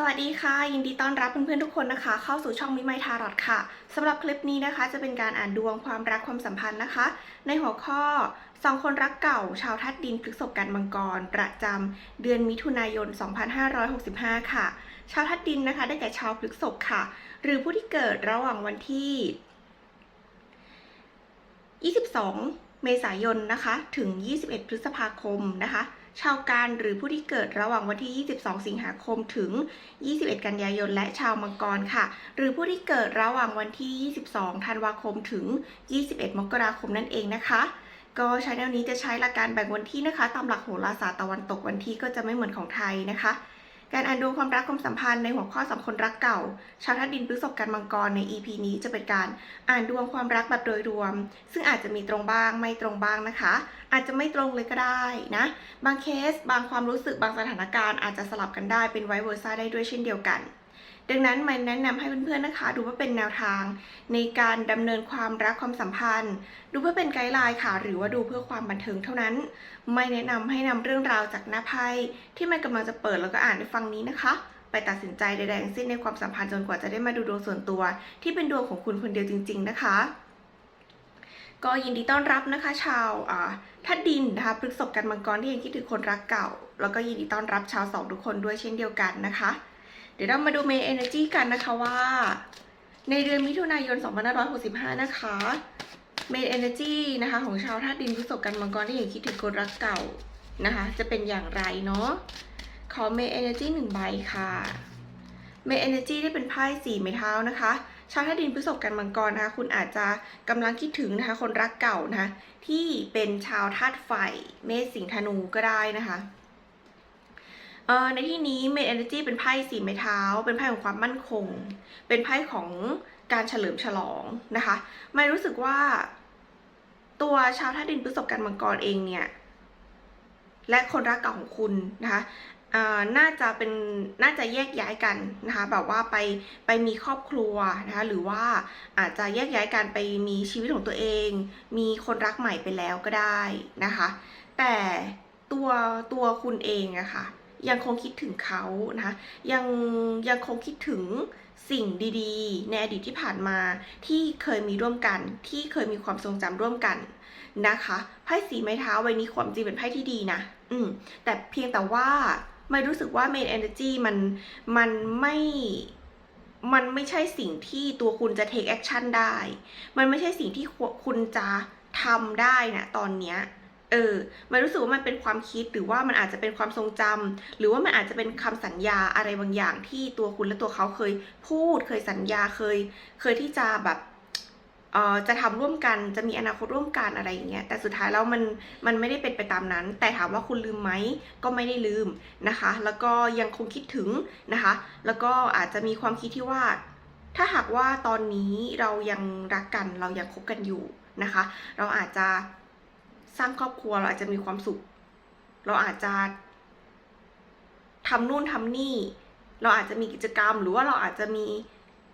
สวัสดีค่ะ ยินดีต้อนรับเพื่อนๆทุกคนนะคะ เข้าสู่ช่องมิไมทารอดค่ะสำหรับคลิปนี้นะคะ จะเป็นการอ่านดวงความรักความสัมพันธ์นะคะ ในหัวข้อสองคนรักเก่า ชาวทัดดินพฤษภกันมังกร ประจำเดือนมิถุนายน 2565 ค่ะ ชาวทัดดินนะคะ ได้แก่ชาวพฤษภค่ะ หรือผู้ที่เกิดระหว่างวันที่ 22 เมษายนนะคะ ถึง 21 พฤษภาคมนะคะ ชาวการหรือผู้ที่เกิดระหว่างวันที่ 22 สิงหาคมถึง 21 กันยายน และชาวมังกรค่ะ หรือผู้ที่เกิดระหว่างวันที่ 22 ธันวาคมถึง 21 มกราคมนั่นเองนะคะก็ใช้แนวนี้จะใช้หลักการแบ่งวันที่นะคะ ตามหลักโหราศาสตร์ตะวันตกวันที่ก็จะไม่เหมือนของไทยนะคะ การอ่านดวงความรักความสัมพันธ์ในหัวข้อสองคนรักเก่า ชาวธาตุดินพฤษภกันมังกรใน EP นี้จะเป็นการอ่านดวงความรักแบบโดยรวม ซึ่งอาจจะมีตรงบ้างไม่ตรงบ้างนะคะ อาจจะไม่ตรงเลยก็ได้นะ บางเคส บางความรู้สึกบางสถานการณ์อาจจะสลับกันได้เป็นไวเวอร์ซ่าได้ด้วยเช่นเดียวกัน ดังนั้นมันแนะนำให้เพื่อนๆนะคะ ดูว่าเป็นแนวทาง ในการดำเนินความรักความสัมพันธ์ ดูเพื่อเป็นไกด์ไลน์ค่ะ หรือว่าดูเพื่อความบันเทิงเท่านั้น ไม่แนะนำให้นำเรื่องราวจากหน้าไพ่ที่มันกำลังจะเปิดแล้วก็อ่านในฟังนี้นะคะ ไปตัดสินใจใดๆทั้งสิ้นในความสัมพันธ์จนกว่าจะได้มาดูดวงส่วนตัว ที่เป็นดวงของคุณคนเดียวจริง ๆ นะคะก็ยินดีต้อนรับนะคะ ชาวอ่าดินนะคะพฤษภกันมังกรที่ยังคิดถึงคนรักเก่า แล้วก็ยินดีต้อนรับชาวสองทุกคนด้วยเช่นเดียวกันนะคะ เดี๋ยวเรามาดูเมนเอเนจีกันนะคะว่า ในเดือนมิถุนายน 2565 นะคะเมนเอเนจีนะคะของชาวธาตุดินพฤษภกันมังกรที่ยังคิดถึงคนรักเก่านะคะ จะเป็นอย่างไรเนาะขอเมนเอเนจีหนึ่งใบค่ะเมนเอเนจีได้เป็นไพ่สี่ไม้เท้านะคะชาวธาตุดินพฤษภกันมังกรนะคะ คุณอาจจะกำลังคิดถึงนะคะ คนรักเก่านะคะที่เป็นชาวธาตุไฟเมษสิงธนูก็ได้นะคะ เอ่อในที่นี้เมดเอเนจีเป็นไพ่สีไม้เท้า เป็นไพ่ของความมั่นคง เป็นไพ่ของการเฉลิมฉลองนะคะ ไม่รู้สึกว่า ตัวชาวธาตุดินพฤษภกันมังกรเองเนี่ย และคนรักเก่าของคุณนะคะน่าจะเป็นน่าจะแยกย้ายกันนะคะแบบว่าไปไปมีครอบครัวนะคะหรือว่าอาจจะแยกย้ายกันไปมีชีวิตของตัวเอง มีคนรักใหม่ไปแล้วก็ได้นะคะ แต่ตัวตัวคุณเองอะค่ะ ยังคงคิดถึงเขานะคะยังยังคงคิดถึงสิ่งดีๆ ในอดีตที่ผ่านมาที่เคยมีร่วมกันที่เคยมีความทรงจำร่วมกันนะคะไพ่สีไม้เท้าใบนี้ความจริงเป็นไพ่ที่ดีนะอืมแต่เพียงแต่ว่าไม่รู้สึกว่า main energy มันมันไม่มันไม่ใช่สิ่งที่ตัวคุณจะ take action ได้ มันไม่ใช่สิ่งที่คุณจะทำได้นะตอนเนี้ย เออ มันรู้สึกว่ามันเป็นความคิดหรือว่ามันอาจจะเป็นความทรงจำหรือว่ามันอาจจะเป็นคำสัญญาอะไรบางอย่างที่ตัวคุณและตัวเขาเคยพูด เคยสัญญาเคย เคยที่จะแบบเอ่อจะทำร่วมกันจะมีอนาคตร่วมกันอะไรอย่างเงี้ยแต่สุดท้ายแล้วมันมันไม่ได้เป็นไปตามนั้น แต่ถามว่าคุณลืมไหมก็ไม่ได้ลืมนะคะ แล้วก็ยังคงคิดถึงนะคะ แล้วก็อาจจะมีความคิดที่ว่า ถ้าหากว่าตอนนี้เรายังรักกันเรายังคบกันอยู่นะคะ เราอาจจะ สร้างครอบครัวเราอาจจะมีความสุข เราอาจจะทำนู่นทำนี่ เราอาจจะมีกิจกรรม หรือว่าเราอาจจะมี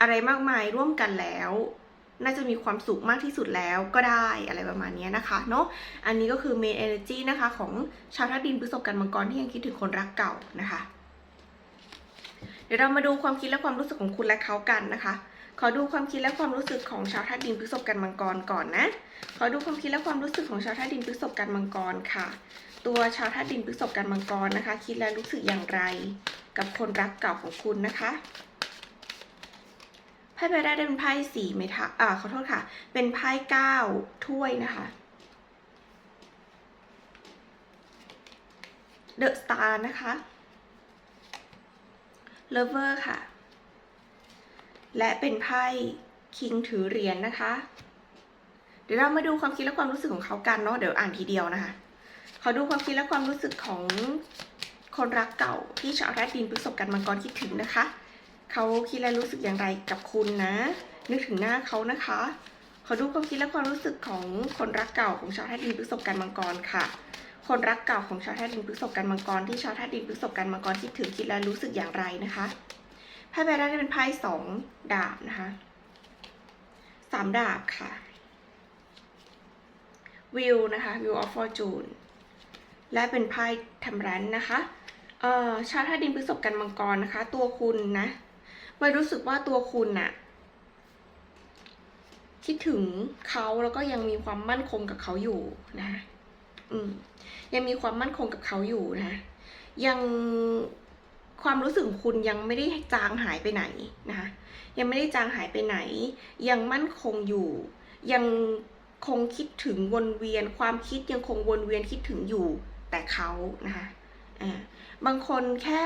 อะไรมากมายร่วมกันแล้ว น่าจะมีความสุขมากที่สุดแล้วก็ได้อะไรประมาณนี้นะคะเนาะอันนี้ก็คือ main energy นะคะ ของชาวธาตุดินพฤษภกันมังกรที่ยังคิดถึงคนรักเก่านะคะ เดี๋ยวเรามาดูความคิดและความรู้สึกของคุณและเขากันนะคะ ขอดูความคิดและความรู้สึกของชาวธาตุดินพฤษภกันมังกรก่อนนะ ขอดูความคิดและความรู้สึกของชาวธาตุดินพฤษภกันมังกรค่ะ ตัวชาวธาตุดินพฤษภกันมังกรนะคะ คิดและรู้สึกอย่างไร กับคนรักเก่าของคุณนะคะไพ่ใบแรกได้เป็นไพ่สี่เมทัลอ่าขอโทษค่ะ เป็นไพ่เก้าถ้วยนะคะเดอะสตาร์นะคะเลเวอร์ค่ะ และเป็นไพ่คิงถือเหรียญนะคะ เดี๋ยวเรามาดูความคิดและความรู้สึกของเขากันเนาะเดี๋ยวอ่านทีเดียวนะคะขอดูความคิดและความรู้สึกของคนรักเก่าที่ชาวแรดดินพฤษภกันมังกรคิดถึงนะคะ เขาคิดและรู้สึกอย่างไรกับคุณนะ นึกถึงหน้าเขานะคะ ขอดูความคิดและความรู้สึกของคนรักเก่าของชาวแรดดินพฤษภกันมังกรค่ะ คนรักเก่าของชาวแรดดินพฤษภกันมังกรที่ชาวแรดดินพฤษภกันมังกรคิดถึงคิดและรู้สึกอย่างไรนะคะ ไพ่ใบแรกได้เป็นไพ่สองดาบนะคะสามดาบค่ะวิวนะคะวิวออฟฟอร์จูนและเป็นไพ่ทำรันนะคะเอ่อชาวธาตุดินพฤษภกันมังกรนะคะ ตัวคุณนะไม่รู้สึกว่าตัวคุณน่ะคิดถึงเขาแล้วก็ยังมีความมั่นคงกับเขาอยู่นะอืมยังมีความมั่นคงกับเขาอยู่นะยัง ความรู้สึกคุณยังไม่ได้จางหายไปไหนนะคะยังไม่ได้จางหายไปไหน ยังมั่นคงอยู่ ยังคงคิดถึงวนเวียน ความคิดยังคงวนเวียนคิดถึงอยู่ แต่เขานะคะอ่าบางคนแค่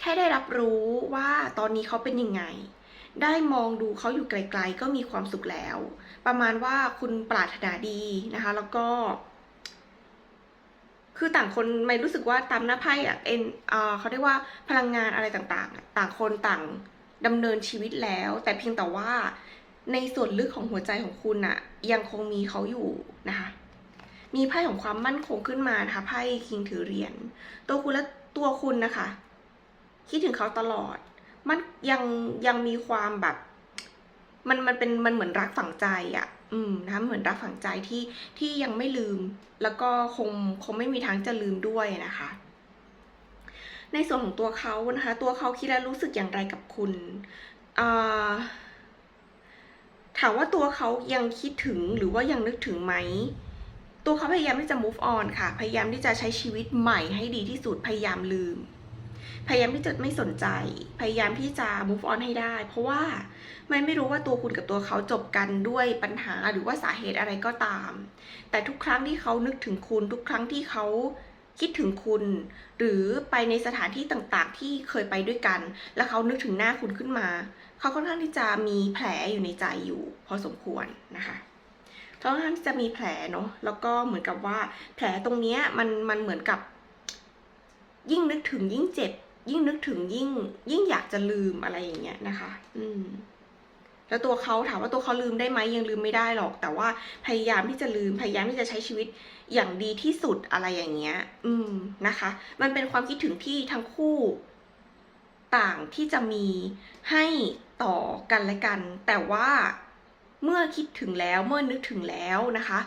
แค่ได้รับรู้ว่าตอนนี้เขาเป็นยังไง ได้มองดูเขาอยู่ไกล ๆ ก็มีความสุขแล้ว ประมาณว่าคุณปรารถนาดีนะคะ แล้วก็ คือต่างคนไม่รู้สึกว่าตามหน้าไพ่อะเอ็นอ่าเขาเรียกว่าพลังงานอะไรต่างๆ ต่างคนต่างดำเนินชีวิตแล้ว แต่เพียงแต่ว่าในส่วนลึกของหัวใจของคุณอะยังคงมีเขาอยู่นะคะ มีไพ่ของความมั่นคงขึ้นมานะคะไพ่คิงถือเหรียญตัวคุณและตัวคุณนะคะ คิดถึงเขาตลอด มันยังยังมีความแบบ มันมันเป็นมันเหมือนรักฝังใจอะ่ะ อืมนะคะเหมือนรักฝังใจที่ที่ยังไม่ลืม แล้วก็คงคงไม่มีทางจะลืมด้วยนะคะ ในส่วนของตัวเขานะคะ ตัวเขาคิดและรู้สึกอย่างไรกับคุณอ่าถามว่าตัวเขายังคิดถึงหรือว่ายังนึกถึงไหม ตัวเขาพยายามที่จะ move on ค่ะ พยายามที่จะใช้ชีวิตใหม่ให้ดีที่สุด พยายามลืม พยายามที่จะไม่สนใจ พยายามที่จะ move on ให้ได้ เพราะว่าไม่ไม่รู้ว่าตัวคุณกับตัวเขาจบกันด้วยปัญหาหรือว่าสาเหตุอะไรก็ตาม แต่ทุกครั้งที่เขานึกถึงคุณ ทุกครั้งที่เขาคิดถึงคุณ หรือไปในสถานที่ต่างๆ ที่เคยไปด้วยกัน แล้วเขานึกถึงหน้าคุณขึ้นมา เขาค่อนข้างที่จะมีแผลอยู่ในใจอยู่ พอสมควรนะคะค่อนข้างที่จะมีแผลเนาะแล้วก็เหมือนกับว่า แผลตรงเนี้ยมันมันเหมือนกับ ยิ่งนึกถึงยิ่งเจ็บ ยิ่งนึกถึงยิ่ง ยิ่งอยากจะลืมอะไรอย่างเงี้ยนะคะ อืม แล้วตัวเขาถามว่าตัวเขาลืมได้ไหมยังลืมไม่ได้หรอก แต่ว่าพยายามที่จะลืมพยายามที่จะใช้ชีวิตอย่างดีที่สุดอะไรอย่างเงี้ย อืมนะคะ มันเป็นความคิดถึงที่ทั้งคู่ต่างที่จะมีให้ต่อกันและกัน แต่ว่าเมื่อคิดถึงแล้วเมื่อนึกถึงแล้วนะคะ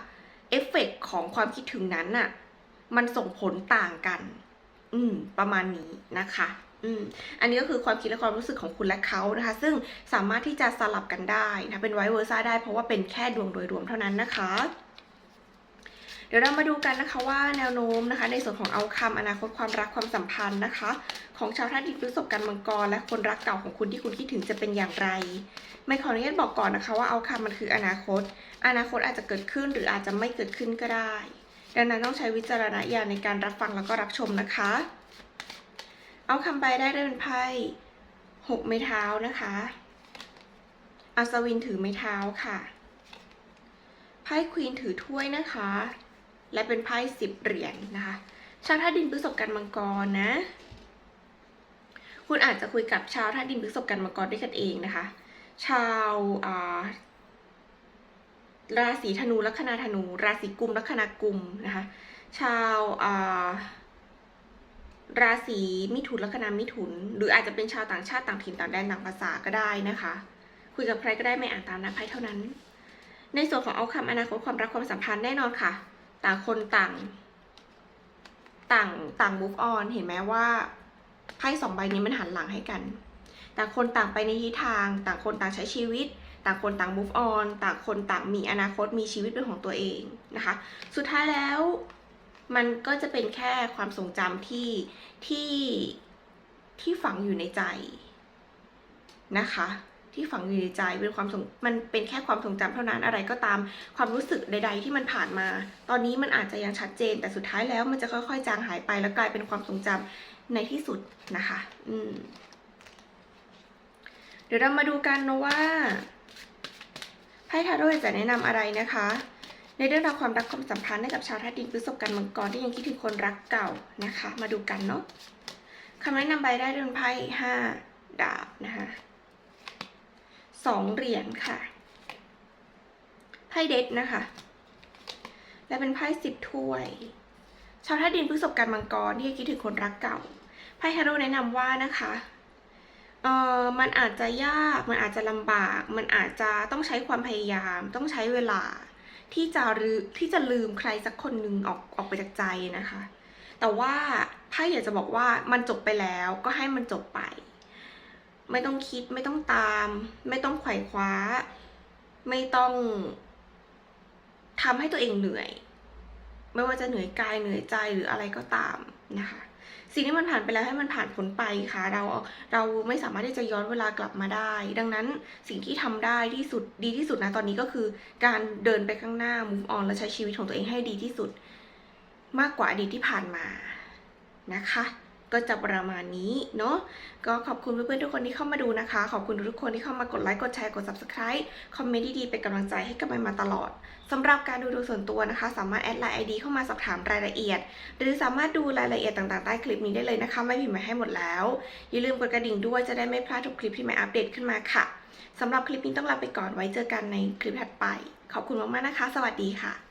เอฟเฟกของความคิดถึงนั้นน่ะ มันส่งผลต่างกัน อืม ประมาณนี้นะคะอืมอันนี้ก็คือความคิดและความรู้สึกของคุณและเขานะคะ ซึ่งสามารถที่จะสลับกันได้นะเป็นไวเวอร์ซ่าได้เพราะว่าเป็นแค่ดวงโดยรวมเท่านั้นนะคะ เดี๋ยวเรามาดูกันนะคะว่าแนวโน้มนะคะ ในส่วนของเอาคำอนาคตความรักความสัมพันธ์นะคะ ของชาวธาตุดินพฤษภกันมังกร และคนรักเก่าของคุณที่คุณคิดถึงจะเป็นอย่างไร ไม่ขออนุญาตบอกก่อนนะคะ ว่าเอาคำมันคืออนาคต อนาคตอาจจะเกิดขึ้นหรืออาจจะไม่เกิดขึ้นก็ได้ ดังนั้นต้องใช้วิจารณญาณในการรับฟังแล้วก็รับชมนะคะ เอาคำใบได้ได้เป็นไพ่หกไม้เท้านะคะ อัศวินถือไม้เท้าค่ะ ไพ่ควีนถือถ้วยนะคะ และเป็นไพ่สิบเหรียญนะคะชาวธาตุดินพฤษภกันมังกรนะ คุณอาจจะคุยกับชาวธาตุดินพฤษภกันมังกรด้วยกันเองนะคะ ชาวอ่า ราศีธนูลัคนาธนู ราศีกุมลัคนากุมนะคะ ชาวาราศีมิถุนลัคนามิถุน หรืออาจจะเป็นชาวต่างชาติต่างถิ่นต่างแดนต่างภาษาก็ได้นะคะ คุยกับใครก็ได้ไม่อ่านตามนะไพ่เท่านั้น ในส่วนของเอาคำอนาคตความรักความสัมพันธ์แน่นอนค่ะ ต่างคนต่างต่างต่าง move on เห็นไหมว่าไพ่สองใบนี้มันหันหลังให้กัน ต่างคนต่างไปในทิศทาง ต่างคนต่างใช้ชีวิต ต่างคนต่าง move on ต่างคนต่างมีอนาคตมีชีวิตเป็นของตัวเองนะคะ สุดท้ายแล้วมันก็จะเป็นแค่ความทรงจำที่ที่ที่ฝังอยู่ในใจนะคะ ที่ฝังอยู่ในใจเป็นความทรงมันเป็นแค่ความทรงจำเท่านั้นอะไรก็ตามความรู้สึกใด ๆ ที่มันผ่านมา ตอนนี้มันอาจจะยังชัดเจน แต่สุดท้ายแล้วมันจะค่อยๆ จางหายไปแล้วกลายเป็นความทรงจำในที่สุดนะคะ อืมเดี๋ยวเรามาดูกันนะว่า ไพ่ทาโร่จะแนะนำอะไรนะคะ ในเรื่องราวความรักความสัมพันธ์ให้กับชาวธาตุดินพฤษภกันมังกรที่ยังคิดถึงคนรักเก่านะคะ มาดูกันเนาะคำแนะนำใบได้เรื่องไพ่ห้าดาบนะคะสองเหรียญค่ะไพ่เด็ดนะคะ และเป็นไพ่สิบถ้วย ชาวธาตุดินพฤษภกันมังกรที่ยังคิดถึงคนรักเก่าไพ่ทาโร่แนะนำว่านะคะ เออมันอาจจะยากมันอาจจะลำบาก มันอาจจะต้องใช้ความพยายาม ต้องใช้เวลา ที่จะลืที่จะลืมใครสักคนหนึ่งออกออกไปจากใจนะคะ แต่ว่าถ้าอยากจะบอกว่ามันจบไปแล้วก็ให้มันจบไป ไม่ต้องคิดไม่ต้องตาม ไม่ต้องไขว่คว้า ไม่ต้องทำให้ตัวเองเหนื่อย ไม่ว่าจะเหนื่อยกายเหนื่อยใจหรืออะไรก็ตามนะคะ สิ่งที่มันผ่านไปแล้วให้มันผ่านพ้นไปค่ะ เราเราไม่สามารถที่จะย้อนเวลากลับมาได้ ดังนั้นสิ่งที่ทำได้ที่สุดดีที่สุดนะตอนนี้ก็คือ การเดินไปข้างหน้า move on และใช้ชีวิตของตัวเองให้ดีที่สุด มากกว่าอดีตที่ผ่านมานะคะ ก็จะประมาณนี้เนาะก็ขอบคุณเพื่อนๆทุกคนที่เข้ามาดูนะคะ ขอบคุณทุกคนที่เข้ามากดไลค์กดแชร์กด subscribe คอมเมนต์ดีๆเป็นกำลังใจให้กับมันมาตลอดสำหรับการดูดูส่วนตัวนะคะ สามารถแอดไลน์ ID เข้ามาสอบถามรายละเอียด หรือสามารถดูรายละเอียดต่างๆใต้คลิปนี้ได้เลยนะคะ ไม่พิมพ์มาให้หมดแล้ว อย่าลืมกดกระดิ่งด้วยจะได้ไม่พลาดทุกคลิปที่ใหม่อัปเดตขึ้นมาค่ะสำหรับคลิปนี้ต้องลาไปก่อนไว้เจอกันในคลิปถัดไป ขอบคุณมากๆนะคะ สวัสดีค่ะ